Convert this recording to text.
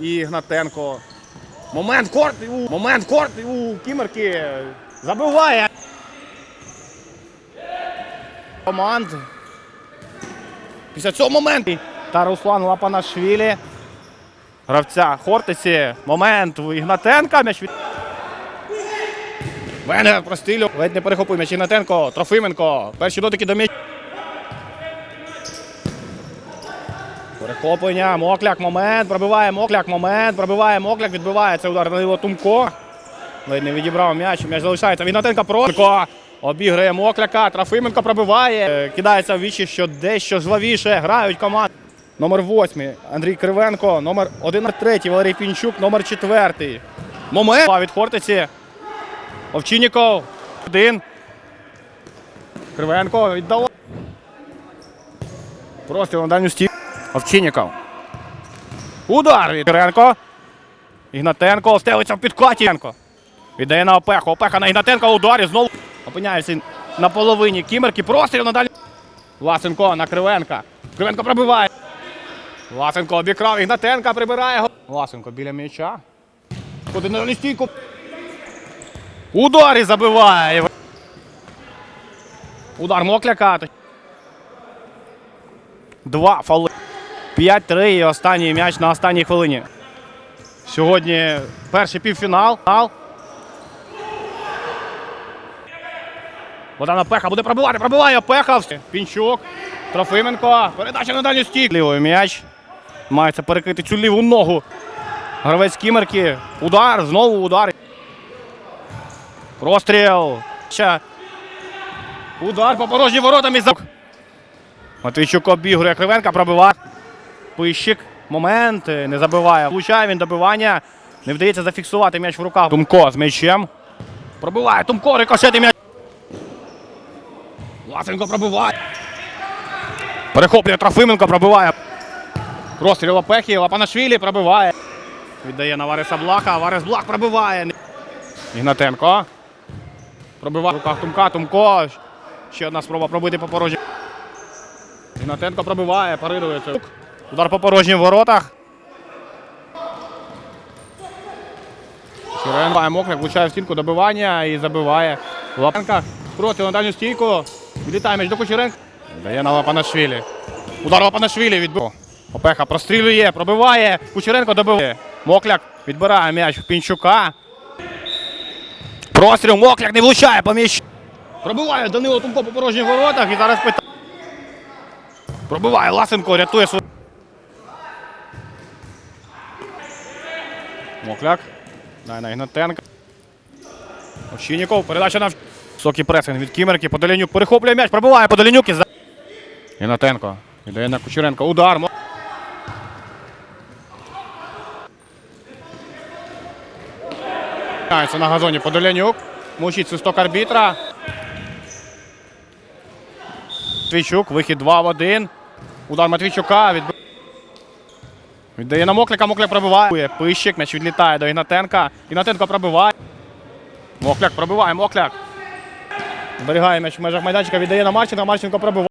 І Гнатенко. Момент корт. У. Момент корт. У Кімерки. Забиває. Команд. Після цього моменту. Та Руслан Лапанашвілі. Гравця Хортисі. Момент Ігнатенка. М'яч від... Венгер прострілює. Ледь не перехопив м'яч Ігнатенко. Трофименко. Перші дотики до м'яч. Перехоплення, Мокляк, момент, пробиває Мокляк, момент, пробиває Мокляк, відбиває це удар Данило Тумко. Ледь не відібрав м'яч, м'яч залишається. Вінатенко просто обіграє Мокляка, Трофименко пробиває. Е, Кидається в вічі, що дещо жвавіше грають команди. Номер 8 Андрій Кривенко, номер 11 Валерій Пінчук, номер 4 Момент від Хортиці. Овчинніков. Один. Кривенко віддало. Просто на дальню стіну. Овчинніков. Удар від Киренко. Ігнатенко стелиться в підкаті. Віддає на Опеху. Опеха на Ігнатенко ударі. Знову опиняється на половині. Кімерки простріл на далі. На Кривенка. Кривенко пробиває. Власенко обікрав. Ігнатенка прибирає. його. Власенко біля м'яча. Куди на дальню стійку. Удар і забиває. Удар Мокляка. Два фаули. 5-3 і останній м'яч на останній хвилині. Сьогодні перший півфінал. Фінал. Богдана Пеха буде пробивати. Пробиває Пеха. Пінчук. Трофименко. Передача на дальню стійку. Лівий м'яч. Мається перекрити цю ліву ногу. Гравець кімерки. Удар. Знову удар. Простріл. Удар по порожнім воротам із Матвійчук обігрує Кривенка, пробиває. Пищик. Момент. е, Не забиває. Влучає він добивання. Не вдається зафіксувати м'яч в руках. Тумко з м'ячем. Пробиває. Тумко, рикошети м'яч. Власенко пробиває. Перехоплює Трофименко, пробиває. Простріл Опехі, Лапанашвілі пробиває. Віддає на Вариса Блаха. Варис Блах пробиває. Ігнатенко. Пробиває в руках Тумка. Тумко. Ще одна спроба пробити по порожній. Ігнатенко пробиває, парирує. Удар по порожнім воротах. Чурен має мокрик, влучає в стінку добивання і забиває. Лапенка проти на дальню стійку. Відлітає м'яч до Кучеренка. Дає на Лапанашвілі. Удар Лапанашвілі відбив. Опеха прострілює, пробиває. Кучеренко добиває. Мокляк відбирає м'яч Пінчука. Простріл Мокляк не влучає по м'яч. Пробиває Данило Тумко по порожніх воротах і зараз питання. Пробиває Ласенко, рятує свою. Мокляк. Дай на Ігнатенка. Овчинніков. Передача на високий пресинг від Кімерки. Подолянюк перехоплює м'яч. Пробиває Подолянюк. І за... Ігнатенко. Віддає на Кучеренко. Удар. На газоні Подолянюк. Мучить свисток арбітра. Матвійчук, вихід 2 в 1. Удар Матвійчука. Відб... Віддає на Мокляка, Мокляк пробиває. Пищик, м'яч відлітає до Ігнатенка. Ігнатенко пробиває. Мокляк пробиває, Мокляк. Зберігає м'яч в межах майданчика, віддає на Марченка, Марченко пробиває.